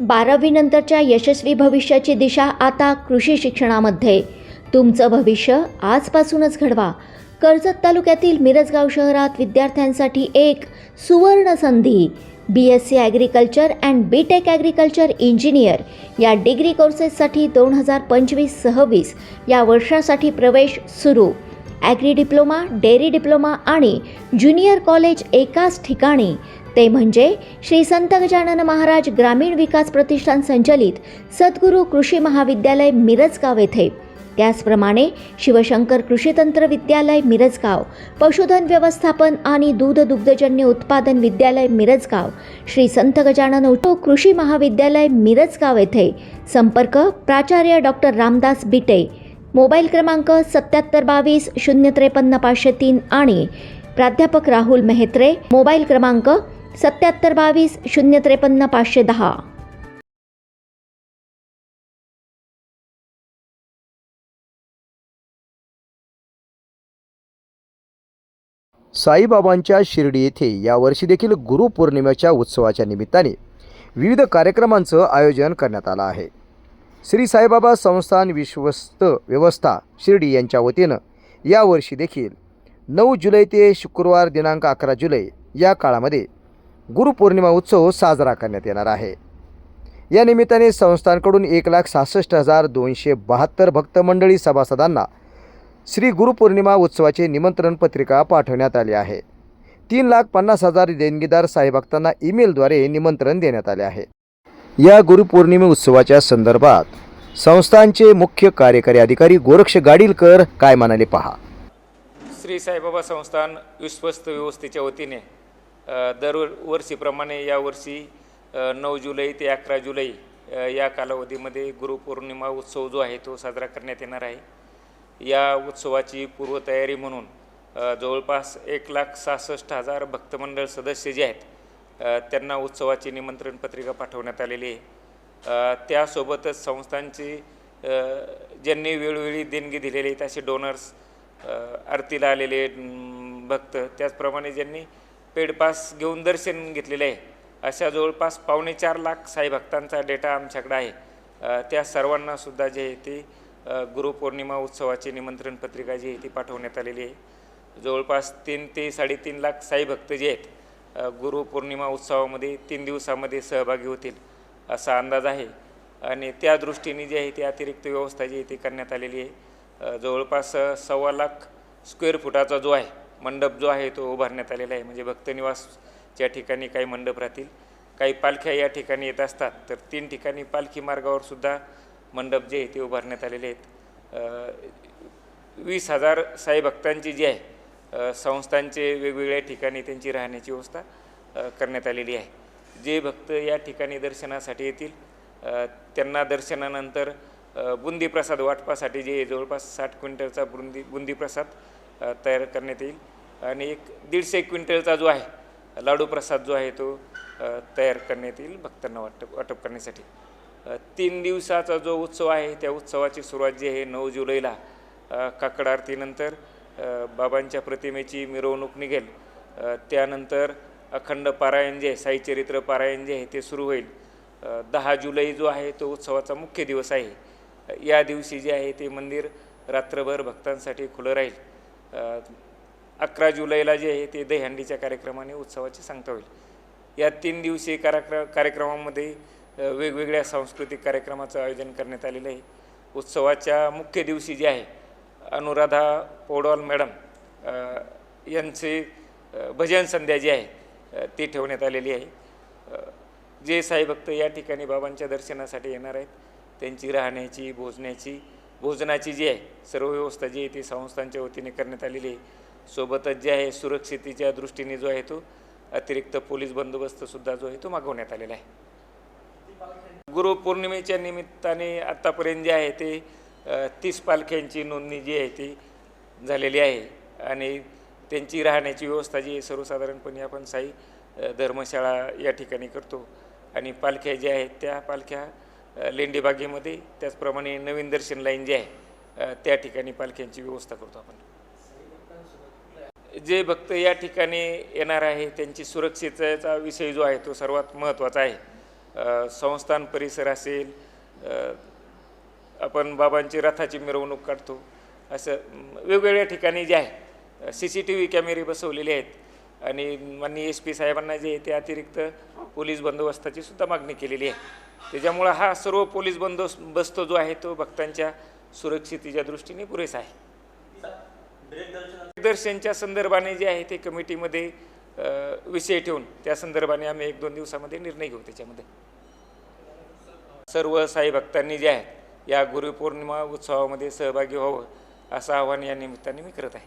बारावीनंतरच्या यशस्वी भविष्याची दिशा आता कृषी शिक्षणामध्ये. तुमचं भविष्य आजपासूनच घडवा. कर्जत तालुक्यातील मिरजगाव शहरात विद्यार्थ्यांसाठी एक सुवर्ण संधी. B S C agriculture and B tech agriculture engineer या डिग्री कोर्सेससाठी दोन हजार पंचवीस सव्वीस या वर्षासाठी प्रवेश सुरू. ॲग्री डिप्लोमा डेअरी डिप्लोमा आणि ज्युनियर कॉलेज एकाच ठिकाणी. ते म्हणजे श्री संत गजानन महाराज ग्रामीण विकास प्रतिष्ठान संचलित सद्गुरू कृषी महाविद्यालय मिरजगाव येथे. त्याचप्रमाणे शिवशंकर कृषी तंत्र विद्यालय मिरजगाव पशुधन व्यवस्थापन आणि दूध दुग्धजन्य उत्पादन विद्यालय मिरजगाव श्री संत गजानन उठो कृषी महाविद्यालय मिरजगाव येथे. संपर्क प्राचार्य डॉक्टर रामदास बिटे. मोबाईल क्रमांक सत्याहत्तर बावीस शून्य त्रेपन्न पाचशे तीन आणि प्राध्यापक राहुल मेहत्रे. मोबाईल क्रमांक सत्याहत्तर बावीस शून्य त्रेपन्न पाचशे दहा. साईबाबांच्या शिर्डी येथे यावर्षी देखील गुरुपौर्णिमेच्या उत्सवाच्या निमित्ताने विविध कार्यक्रमांचं आयोजन करण्यात आलं आहे. श्री साईबाबा संस्थान विश्वस्त व्यवस्था शिर्डी यांच्या वतीनं यावर्षी देखील नऊ जुलै ते शुक्रवार दिनांक अकरा जुलै या काळामध्ये गुरुपौर्णिमा उत्सव साजरा करण्यात येणार आहे. या निमित्ताने संस्थांकडून एक लाख सहासष्ट हजार दोनशे बहात्तर भक्त मंडळी सभासदांना श्री गुरुपौर्णिमा उत्सवाचे निमंत्रण पत्रिका पाठवण्यात आली आहे. तीन लाख पन्नास हजार देणगीदार साईभक्तांना ईमेलद्वारे निमंत्रण देण्यात आले आहे. या गुरुपौर्णिमे उत्सवाच्या संदर्भात संस्थांचे मुख्य कार्यकारी अधिकारी गोरक्ष गाडीलकर काय म्हणाले पहा? श्री साईबाबा संस्थान विश्वस्त व्यवस्थेच्या वतीने दरवर्षीप्रमाणे यावर्षी नऊ जुलै ते अकरा जुलै या कालावधीमध्ये गुरुपौर्णिमा उत्सव जो आहे तो साजरा करण्यात येणार आहे. या उत्सवाची पूर्वतयारी म्हणून जवळपास एक लाख सहासष्ट हजार भक्तमंडळ सदस्य जे आहेत त्यांना उत्सवाची निमंत्रण पत्रिका पाठवण्यात आलेली आहे. त्यासोबतच संस्थांची ज्यांनी वेळोवेळी देणगी दिलेली आहेत असे डोनर्स आरतीला आलेले भक्त त्याचप्रमाणे ज्यांनी पेडपास घेऊन दर्शन घेतलेले आहे. अशा जवळपास पावणे चार लाख साई भक्तांचा डेटा आमच्याकडे आहे. त्या सर्वांना सुद्धा जे आहे ते गुरुपौर्णिमा उत्सवाची निमंत्रण पत्रिका जी आहे ती पाठवण्यात आलेली आहे. जवळपास तीन ते साडेतीन लाख साईभक्त जे आहेत गुरुपौर्णिमा उत्सवामध्ये तीन दिवसामध्ये सहभागी होतील असा अंदाज आहे. आणि त्या दृष्टीने जी आहे ती अतिरिक्त व्यवस्था जी आहे ती करण्यात आलेली आहे. जवळपास सव्वा लाख स्क्वेअर फुटाचा जो आहे मंडप जो आहे तो उभारण्यात आलेला आहे. म्हणजे भक्तनिवासच्या ठिकाणी काही मंडप राहतील काही पालख्या या ठिकाणी येत असतात तर तीन ठिकाणी पालखी मार्गावर सुद्धा मंडप जे आहे ते उभारण्यात आलेले आहेत. वीस हजार साई भक्तांची जी आहे संस्थांचे वेगवेगळ्या ठिकाणी त्यांची राहण्याची व्यवस्था करण्यात आलेली आहे. जे भक्त या ठिकाणी दर्शनासाठी येतील त्यांना दर्शनानंतर बुंदीप्रसाद बुंदी प्रसाद वाटपासाठी जे जवळपास साठ क्विंटलचा बुंदी बुंदी प्रसाद तयार करण्यात येईल. आणि एक दीडशे क्विंटलचा जो आहे लाडू प्रसाद जो आहे तो तयार करण्यात येईल भक्तांना वाटप वाटप करण्यासाठी. तीन दिवसाचा जो उत्सव आहे त्या उत्सवाची सुरुवात जी आहे नऊ जुलैला काकड आरतीनंतर बाबांच्या प्रतिमेची मिरवणूक निघेल. त्यानंतर अखंड पारायण जे आहे, साईचरित्र पारायण जे आहे ते सुरू होईल. दहा जुलै जो आहे तो उत्सवाचा मुख्य दिवस आहे. या दिवशी जे आहे ते मंदिर रात्रभर भक्तांसाठी खुलं राहील. अकरा जुलैला जे आहे ते दहीहंडीच्या कार्यक्रमाने उत्सवाची सांगता होईल. या तीन दिवसीय कार्यक्र कार्यक्रमामध्ये वेगवेगळ्या सांस्कृतिक कार्यक्रमाचं आयोजन करण्यात आलेलं आहे. उत्सवाच्या मुख्य दिवशी जे आहे अनुराधा पोडवाल मॅडम यांचे भजन संध्या जी आहे ती ठेवण्यात आलेली आहे. जे साईभक्त या ठिकाणी बाबांच्या दर्शनासाठी येणार आहेत त्यांची राहण्याची भोजण्याची भोजनाची जी आहे सर्व व्यवस्था जी आहे ती संस्थांच्या वतीने करण्यात आलेली आहे. सोबतच जे आहे सुरक्षितेच्या दृष्टीने जो आहे तो अतिरिक्त पोलीस बंदोबस्तसुद्धा जो आहे तो मागवण्यात आलेला आहे. गुरुपौर्णिमेच्या निमित्ताने आत्तापर्यंत जे आहे ते तीस पालख्यांची नोंदणी जी आहे ती झालेली आहे. आणि त्यांची राहण्याची व्यवस्था जी आहे सर्वसाधारणपणे आपण साई धर्मशाळा या ठिकाणी करतो. आणि पालख्या ज्या आहेत त्या पालख्या लेंडीबागेमध्ये त्याचप्रमाणे नवीन दर्शन लाईन जी आहे त्या ठिकाणी पालख्यांची व्यवस्था करतो आपण. जे भक्त या ठिकाणी येणार आहे त्यांची सुरक्षेचा विषय जो आहे तो सर्वात महत्त्वाचा आहे. संस्थान परिसर असेल आपण बाबांची रथाची मिरवणूक काढतो. असं वेगवेगळ्या ठिकाणी जे आहे सी सी टी व्ही कॅमेरे बसवलेले आहेत. आणि माननीय एस पी साहेबांना जे आहे ते अतिरिक्त पोलीस बंदोबस्ताची सुद्धा मागणी केलेली आहे. त्याच्यामुळं हा सर्व पोलीस बंदोबस्त जो आहे तो भक्तांच्या सुरक्षितेच्या दृष्टीने पुरेसा आहे. दर्शनच्या संदर्भाने जे आहे ते कमिटीमध्ये विषय ठेवून त्या संदर्भाने आम्ही एक दोन दिवसामध्ये निर्णय घेऊ त्याच्यामध्ये. सर्व साई भक्तांनी जे आहे या गुरुपौर्णिमा उत्सवामध्ये सहभागी व्हावं असं आवाहन या निमित्ताने मी करत आहे.